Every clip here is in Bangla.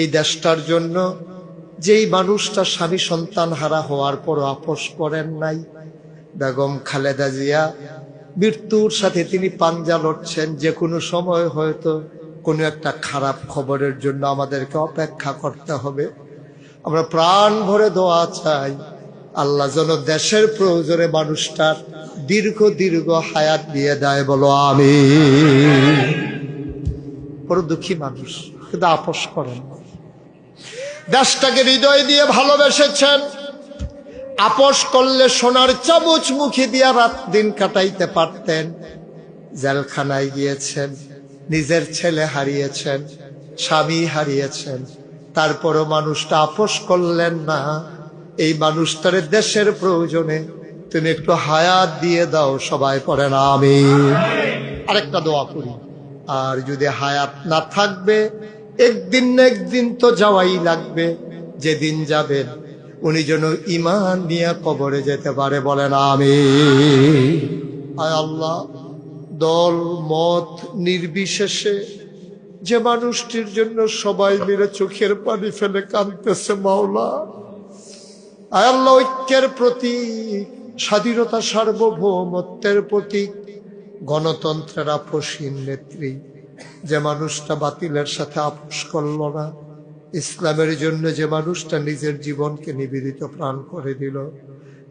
এই দেশটার জন্য যেই মানুষটা স্বামী সন্তান হারা হওয়ার পর আপোষ করেন নাই। বেগম খালেদা জিয়া, মৃত্যুর সাথে তিনি পাঞ্জা লড়ছেন। যে কোনো সময় হয়তো কোনো একটা খারাপ খবরের জন্য আমাদেরকে অপেক্ষা করতে হবে। আমরা প্রাণ ভরে দোয়া চাই, আল্লাহ যেন দেশের প্রয়োজনে মানুষটার দীর্ঘ দীর্ঘ হায়াত দিয়ে দেয়, বলো আমি বড় দুঃখী মানুষ, কিন্তু আপোষ করেন। দেশটাকে হৃদয় দিয়ে ভালোবেসেছেন। আপোষ করলে সোনার চামচ মুখে দিয়া রাত দিন কাটাইতে পারতেন। জেলখানায় গিয়েছেন, নিজের ছেলে হারিয়েছেন, স্বামী হারিয়েছেন। তারপরও মানুষটা আপোষ করলেন না। এই মানুষটার দেশের প্রয়োজনে তুমি একটু হায়াত দিয়ে দাও, সবাই পড়েন আমি আরেকটা দোয়া করি। আর যদি হায়াত না থাকবে একদিন না একদিন তো যাওয়াই লাগবে, যেদিন যাবেন। উনি যেন ইমান নিয়ে কবরে যেতে পারে বলেন আমি আল্লাহ, দল, মত নির্বিশেষে যে মানুষটির জন্য সবাই মিলে চোখের পানি ফেলে কাঁদতেছে, মাওলা। আল্লাহ, ঐক্যের প্রতীক, স্বাধীনতা সার্বভৌমত্বের প্রতীক, গণতন্ত্রের আপসীন নেত্রী। যে মানুষটা বাতিলের সাথে আপোষ করল না, ইসলামের জন্য যে মানুষটা নিজের জীবনকে নিবেদিত প্রাণ করে দিল।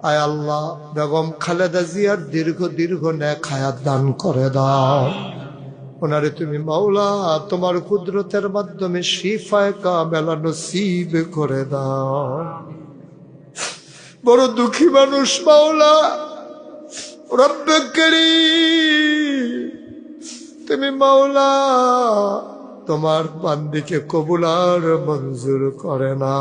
আয় আল্লাহ, বেগম খালেদা জিয়ার দীর্ঘ দীর্ঘ ন্যাক হায়াত দান করে দাও। ওনারে তুমি মাওলা, তোমার কুদরতের মাধ্যমে শিফায় কামেলা নসিব করে দাও। বড় দুঃখী মানুষ মাওলা, রব্বে তুমি মাওলা তোমার বান্দিকে কবুলার মঞ্জুর করে না।